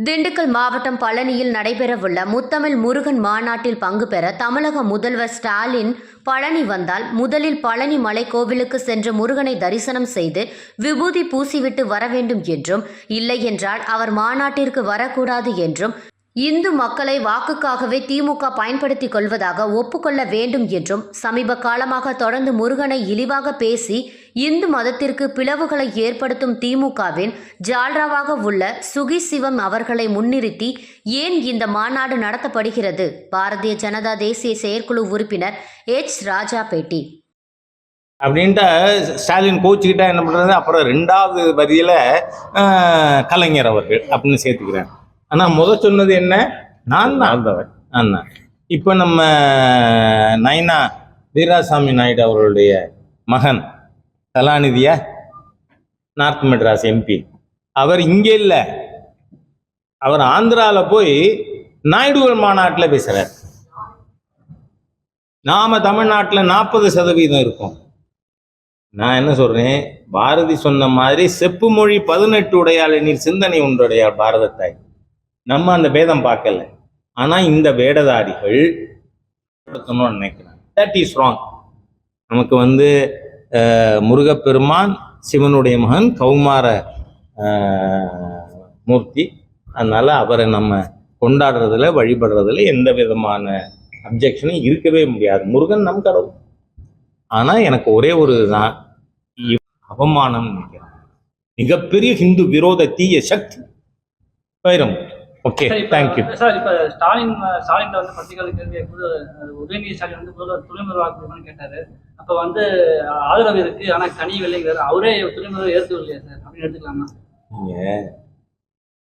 திண்டுக்கல் மாவட்டம் பழனியில் நடைபெறவுள்ள முத்தமிழ் முருகன் மாநாட்டில் பங்கு பெற தமிழக முதல்வர் ஸ்டாலின் பழனி வந்தால் முதலில் பழனி மலை கோவிலுக்கு சென்று முருகனை தரிசனம் செய்து விபூதி பூசிவிட்டு வர வேண்டும் என்றும் இல்லை என்றால் அவர் மாநாட்டிற்கு வரக்கூடாது என்றும் இந்து மக்களை வாக்குக்காகவே திமுக பயன்படுத்திக் கொள்வதாக ஒப்புக்கொள்ள வேண்டும் என்றும் சமீப காலமாக தொடர்ந்து முருகனை இழிவாக பேசி இந்து மதத்திற்கு பிளவுகளை ஏற்படுத்தும் திமுகவின் ஜால்ராவாக உள்ள சுகி சிவம் அவர்களை முன்னிறுத்தி ஏன் இந்த மாநாடு நடத்தப்படுகிறது? பாரதிய ஜனதா தேசிய செயற்குழு உறுப்பினர் எச். ராஜா பேட்டி அப்படின்ட்டு ஸ்டாலின் கோச்சுக்கிட்டா என்ன பண்ணுறது அப்புறம் ரெண்டாவது வரியில் கலைஞர் அவர்கள் அப்படின்னு சேர்த்துக்கிறேன். ஆனால் முத சொன்னது என்ன? நான் தான். நான் தான். இப்போ நம்ம நைனா வீராசாமி நாயுடு அவர்களுடைய மகன். கலாநிதியா நார்த் மெட்ராஸ் எம்பி அவர் இங்கே இல்லை. அவர் ஆந்திராவில் போய் நாயுடுகள் மாநாட்டில் பேசுகிறார் நாம தமிழ்நாட்டில் நாற்பது சதவீதம் இருக்கும். நான் என்ன சொல்றேன்? பாரதி சொன்ன மாதிரி செப்பு மொழி பதினெட்டு உடையாள் நீர் சிந்தனை ஒன்றுடையாள் பாரத தாய் நம்ம அந்த பேதம் பார்க்கல. ஆனா இந்த வேடதாரிகள் நினைக்கிறேன் தட் இஸ் ராங் நமக்கு வந்து முருகப்பெருமான் சிவனுடைய மகன் கௌமார மூர்த்தி. அதனால் அவரை நம்ம கொண்டாடுறதுல வழிபடுறதுல எந்த விதமான அப்ஜெக்ஷனும் இருக்கவே முடியாது. முருகன் நம் கடவுள். ஆனால் எனக்கு ஒரே ஒரு தான் அவமானம் நினைக்கிறேன். மிகப்பெரிய ஹிந்து விரோத தீய சக்தி. வைரம். ஓகே இப்ப- தேங்க்யூ சார் இப்ப ஸ்டாலின் ஸ்டாலின் வந்து பத்திரிகையாளர் கேள்வி அஹ், உதயநிதி ஸ்டாலின் வந்து முதல்வர் துணை முதல்வர் கொடுக்கணும்னு கேட்டாரு. அப்ப வந்து ஆதரவு இருக்கு ஆனா தனி விலைங்கிறாரு அவரே துணை முதல்வர் ஏற்கவில்லையா சார் அப்படின்னு எடுத்துக்கலாமா? நீங்க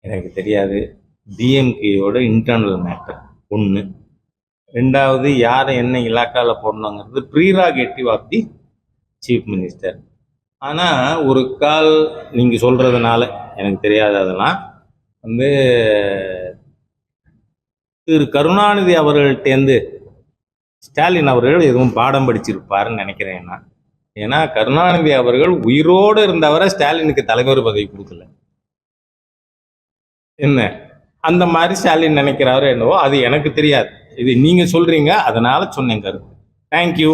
எனக்கு தெரியாது. டிஎம்கேயோட இன்டர்னல் மேட்டர் ஒன்று ரெண்டாவது யாரை என்ன இலாக்கால போடணுங்கிறது prerogative of the chief minister ஆனால் ஒரு கால் நீங்கள் சொல்கிறதுனால எனக்கு தெரியாது அதெல்லாம். வந்து திரு கருணாநிதி அவர்கள்ட்டேருந்து ஸ்டாலின் அவர்கள் எதுவும் பாடம் படிச்சிருப்பாருன்னு நினைக்கிறேன் நான். ஏன்னா கருணாநிதி அவர்கள் உயிரோடு இருந்தவரை ஸ்டாலினுக்கு தலைவர் பதவி கொடுக்கல. என்ன? அந்த மாதிரி ஸ்டாலின் நினைக்கிறாரோ என்னவோ அது எனக்கு தெரியாது. இது நீங்க சொல்றீங்க அதனால சொன்னேன் கருத்து. தேங்க்யூ